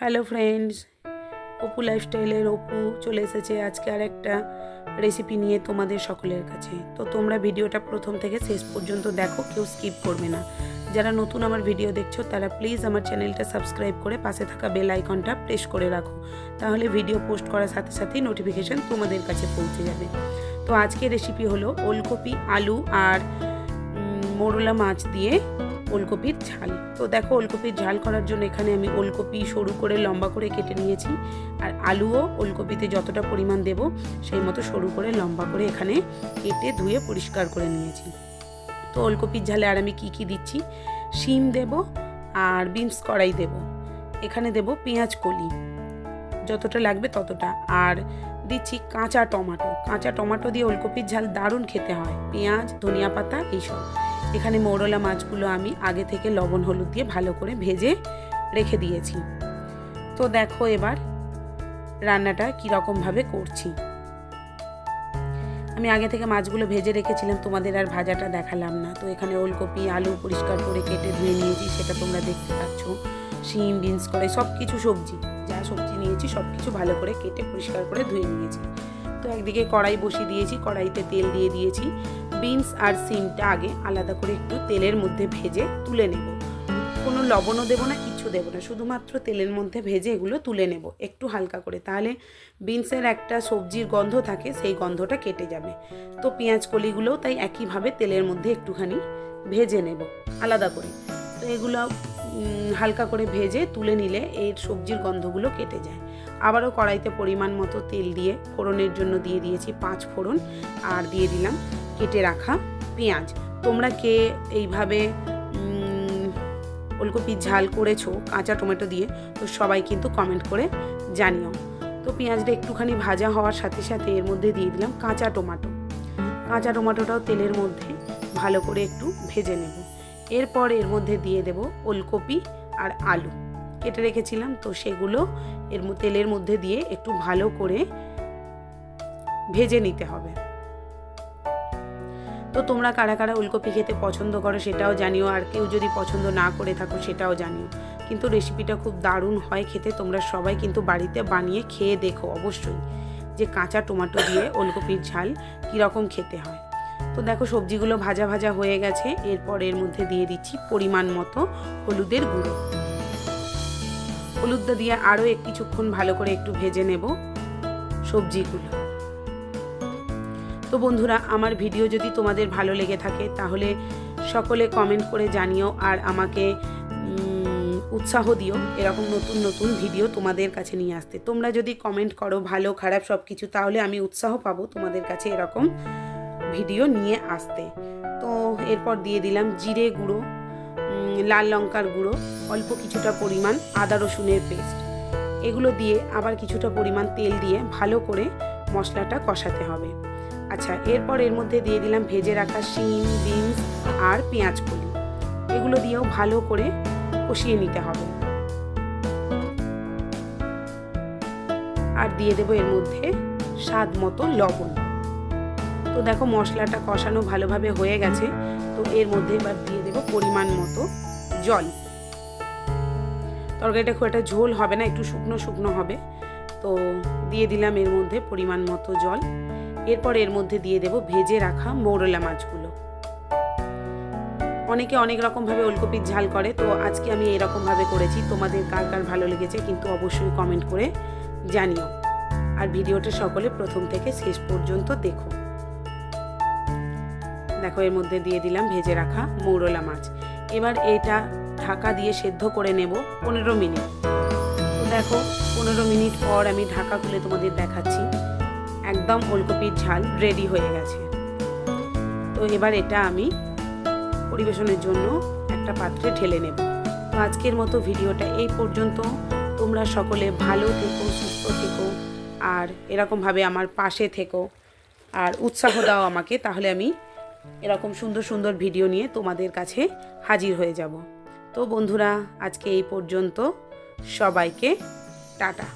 Hello friends, Apu লাইফস্টাইলের অপু চলে এসেছে আজকে আর একটা রেসিপি নিয়ে তোমাদের সকলের কাছে। তো তোমরা ভিডিওটা প্রথম থেকে শেষ পর্যন্ত দেখো, কেউ স্কিপ করবে না। যারা নতুন আমার ভিডিও দেখছ, তারা প্লিজ আমার চ্যানেলটা সাবস্ক্রাইব করে পাশে থাকা বেল আইকনটা প্রেস করে রাখো। তাহলে ভিডিও পোস্ট করার সাথে সাথেই নোটিফিকেশান তোমাদের কাছে পৌঁছে যাবে। তো আজকে রেসিপি হলো ওলকপি, আলু আর মোরলা মাছ দিয়ে ওলকপির ঝাল। তো দেখো, ওলকপির ঝাল করার জন্য এখানে আমি ওলকপি সরু করে লম্বা করে কেটে নিয়েছি। আর আলুও ওলকপিতে যতটা পরিমাণ দেব, সেই মতো সরু করে লম্বা করে এখানে কেটে ধুয়ে পরিষ্কার করে নিয়েছি। তো ওলকপির ঝালে আর আমি কি কি দিচ্ছি? শিম দেব আর বিনস কড়াই দেব। এখানে দেব পেঁয়াজ কলি। যতটা লাগবে ততটা। আর দিচ্ছি কাঁচা টমাটো। কাঁচা টমাটো দিয়ে ওলকপির ঝাল দারুণ খেতে হয়। পেঁয়াজ, ধনিয়া পাতা, এইসব। এখানে মৌরলা মাছগুলো আমি আগে থেকে লবণ, হলুদ দিয়ে ভালো করে ভেজে রেখে দিয়েছি। তো দেখো এবার রান্নাটা কীরকমভাবে করছি। আমি আগে থেকে মাছগুলো ভেজে রেখেছিলাম, তোমাদের আর ভাজাটা দেখালাম না। তো এখানে ওলকপি, আলু পরিষ্কার করে কেটে ধুয়ে নিয়েছি, সেটা তোমরা দেখতে পাচ্ছ। শিম, বিনস করে সব কিছু সবজি, যা সবজি নিয়েছি সব কিছু ভালো করে কেটে পরিষ্কার করে ধুয়ে নিয়েছি। তো একদিকে কড়াই বসিয়ে দিয়েছি, কড়াইতে তেল দিয়ে দিয়েছি। বিনস আর সিমটা আগে আলাদা করে একটু তেলের মধ্যে ভেজে তুলে নেব। কোনো লবণও দেবো না কিছু দেবো না, শুধুমাত্র তেলের মধ্যে ভেজে এগুলো তুলে নেব একটু হালকা করে। তাহলে বিনসের একটা সবজির গন্ধ থাকে, সেই গন্ধটা কেটে যাবে। তো পেঁয়াজ কলিগুলোও তাই একইভাবে তেলের মধ্যে একটুখানি ভেজে নেব, আলাদা করে। তো এগুলো হালকা করে ভেজে তুলে নিলে এর সবজির গন্ধগুলো কেটে যায়। আবারও কড়াইতে পরিমাণ মতো তেল দিয়ে ফোড়নের জন্য দিয়ে দিয়েছি পাঁচ ফোড়ন আর দিয়ে দিলাম কেটে রাখা পেঁয়াজ। তোমরা কে এইভাবে ওলকপির ঝাল করেছ কাঁচা টমেটো দিয়ে, তো সবাই কিন্তু কমেন্ট করে জানিও। তো পেঁয়াজটা একটুখানি ভাজা হওয়ার সাথে সাথে এর মধ্যে দিয়ে দিলাম কাঁচা টমেটো। কাঁচা টমেটোটাও তেলের মধ্যে ভালো করে একটু ভেজে নেব। এরপর এর মধ্যে দিয়ে দেব ওলকপি আর আলু। কেটে রেখেছিলাম, তো সেগুলো এর তেলের মধ্যে দিয়ে একটু ভালো করে ভেজে নিতে হবে। তো তোমরা কারা কারা ওলকপি খেতে পছন্দ করো সেটাও জানিও, আর কেউ যদি পছন্দ না করে থাকো সেটাও জানিও। কিন্তু রেসিপিটা খুব দারুণ হয় খেতে, তোমরা সবাই কিন্তু বাড়িতে বানিয়ে খেয়ে দেখো অবশ্যই যে কাঁচা টমেটো দিয়ে ওলকপির ঝাল কীরকম খেতে হয়। তো দেখো সবজিগুলো ভাজা ভাজা হয়ে গেছে। এরপর এর মধ্যে দিয়ে দিচ্ছি পরিমাণ মতো হলুদের গুঁড়ো। হলুদটা দিয়ে আরও এক কিছুক্ষণ ভালো করে একটু ভেজে নেব সবজিগুলো। তো বন্ধুরা, আমার ভিডিও যদি তোমাদের ভালো লেগে থাকে, তাহলে সকলে কমেন্ট করে জানিও আর আমাকে উৎসাহ দিও এরকম নতুন নতুন ভিডিও তোমাদের কাছে নিয়ে আসতে। তোমরা যদি কমেন্ট করো ভালো, খারাপ সব কিছু তাহলে আমি উৎসাহ পাবো তোমাদের কাছে এরকম ভিডিও নিয়ে আসতে। তো এরপর দিয়ে দিলাম জিরে গুঁড়ো লাল লঙ্কার গুঁড়ো, অল্প কিছুটা পরিমাণ আদা রসুনের পেস্ট। এগুলো দিয়ে আবার কিছুটা পরিমাণ তেল দিয়ে ভালো করে মশলাটা কষাতে হবে। আচ্ছা এরপর এর মধ্যে দিয়ে দিলাম ভেজে রাখা শিম, বিনস আর পেঁয়াজ কলি এগুলো দিয়েও ভালো করে কষিয়ে নিতে হবে। আর দিয়ে দেবো এর মধ্যে স্বাদ মতো লবণ। তো দেখো মশলাটা কষানো ভালোভাবে হয়ে গেছে। তো এর মধ্যে এবার দিয়ে দেবো পরিমাণ মতো জল। তরকারিটা খুব একটা ঝোল হবে না, একটু শুকনো শুকনো হবে। তো দিয়ে দিলাম এর মধ্যে পরিমাণ মতো জল। এরপর এর মধ্যে দিয়ে দেব ভেজে রাখা মৌরলা মাছগুলো। অনেকে অনেক রকমভাবে ওলকপির ঝাল করে, তো আজকে আমি এরকমভাবে করেছি। তোমাদের কার কার ভালো লেগেছে কিন্তু অবশ্যই কমেন্ট করে জানিও। আর ভিডিওটা সকলে প্রথম থেকে শেষ পর্যন্ত দেখো। দেখো, এর মধ্যে দিয়ে দিলাম ভেজে রাখা মৌরলা মাছ। এবার এটা ঢাকা দিয়ে সেদ্ধ করে নেব পনেরো মিনিট। দেখো, পনেরো মিনিট পর আমি ঢাকা খুলে তোমাদের দেখাচ্ছি। একদম ওলকপির ঝাল রেডি হয়ে গেছে। তো এবার এটা আমি পরিবেশনের জন্য একটা পাত্রে ঢেলে নেব। তো আজকের মতো ভিডিওটা এই পর্যন্ত। তোমরা সকলে ভালো থেকো, সুস্থ থেকো, আর এরকমভাবে আমার পাশে থেকো। আর উৎসাহ দাও আমাকে, তাহলে আমি এরকম সুন্দর সুন্দর ভিডিও নিয়ে তোমাদের কাছে হাজির হয়ে যাব। তো বন্ধুরা, আজকে এই পর্যন্ত সবাইকে টাটা।